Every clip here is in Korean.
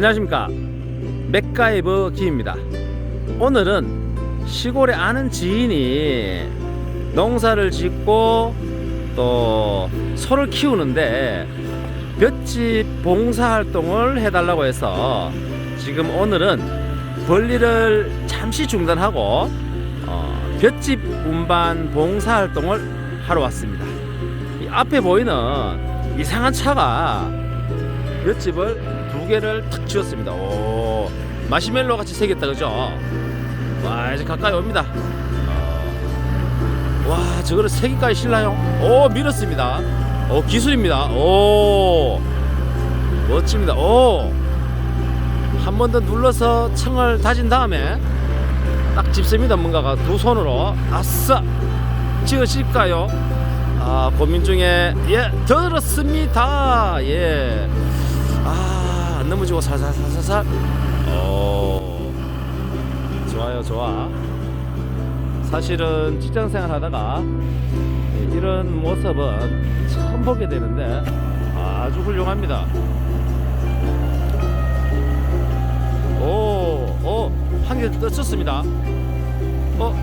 안녕하십니까. 맥가이버 기입니다. 오늘은 시골에 아는 지인이 농사를 짓고 또 소를 키우는데 볏짚 봉사활동을 해달라고 해서 지금 오늘은 벌리를 잠시 중단하고 어, 볏짚 운반 봉사활동을 하러 왔습니다. 이 앞에 보이는 이상한 차가 볏짚을 두 개를 탁 쥐었습니다. 오, 마시멜로 같이 생겼다 그죠? 와 이제 가까이 옵니다. 어, 와 저거를 세 개까지 실나요? 오 밀었습니다. 오 기술입니다. 오 멋집니다. 오 한 번 더 눌러서 청을 다진 다음에 딱 집습니다. 뭔가가 두 손으로 아싸 지어질까요? 아 고민 중에 예 들었습니다. 예. 아, 안 넘어지고 살살살살살. 오, 좋아요, 좋아. 사실은 직장 생활 하다가 이런 모습은 처음 보게 되는데 아주 훌륭합니다. 오, 오, 한개 떠쳤습니다. 어,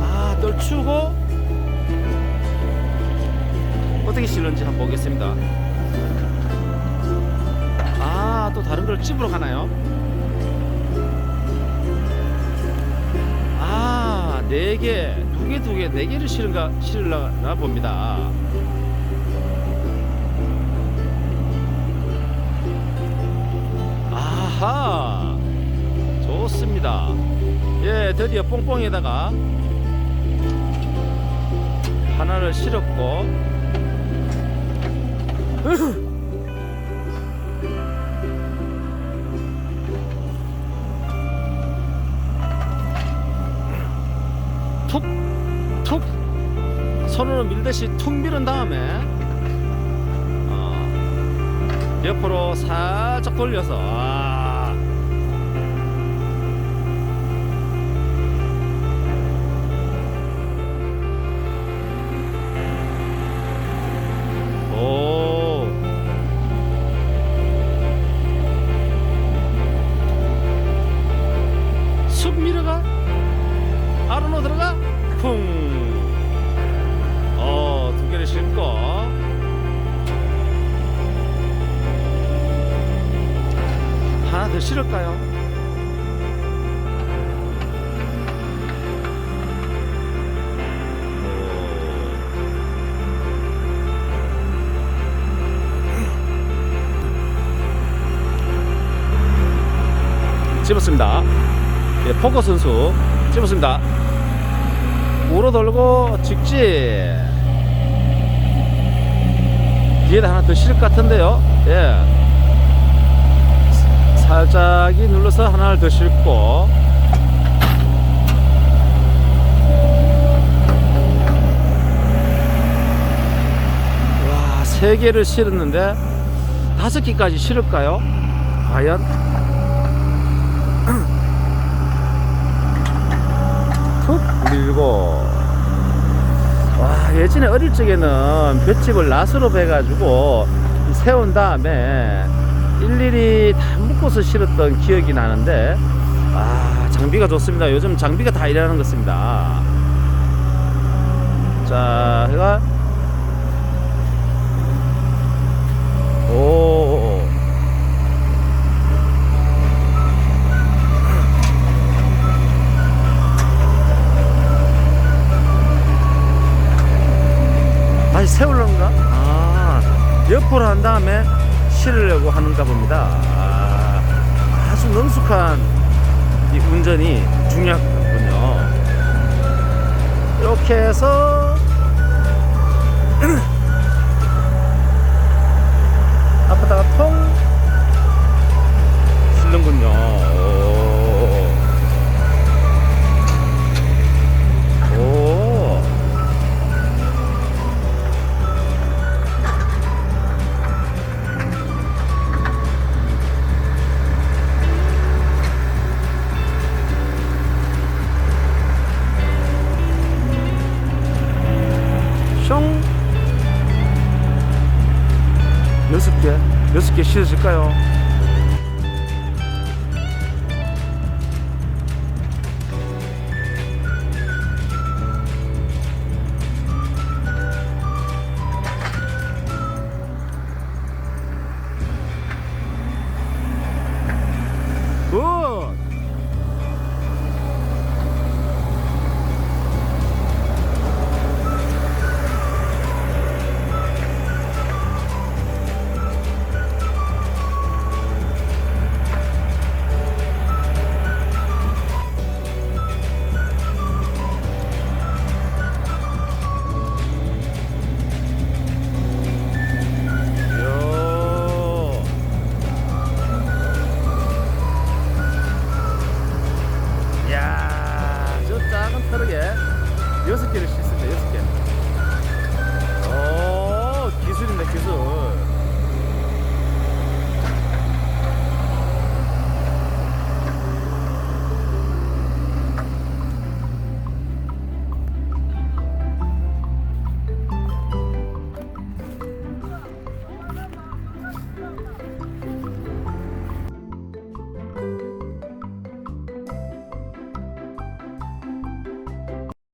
아, 떨추고 어떻게 실는지 한번 보겠습니다. 걸 집으러 가나요? 아, 네 개, 두 개, 두 개, 네 개를 실은가, 실으려나 봅니다. 아하, 좋습니다. 예, 드디어 뽕뽕에다가 하나를 실었고, 툭, 툭. 손으로 밀듯이 툭 밀은 다음에 어, 옆으로 살짝 돌려서 더 실을까요? 오. 집었습니다. 예, 포커 선수 집었습니다. 우로 돌고 직지 뒤에다 하나 더 실을 것 같은데요 예 살짝이 눌러서 하나를 더 싣고. 와세 개를 실었는데 다섯 개까지 실을까요? 과연? 툭 밀고. 와 예전에 어릴 적에는 볏짚을 낫으로 베가지고 세운 다음에 일일이 다 묶어서 실었던 기억이 나는데 아 장비가 좋습니다. 요즘 장비가 다 이래는 것입니다. 자 해가. 오 다시 세우려는가? 아, 옆으로 한 다음에 실으려고 하는가 봅니다. 아, 아주 능숙한 이 운전이 중요하군요. 이렇게 해서 앞에다가 통 여섯 개 여섯 개 실어질까요?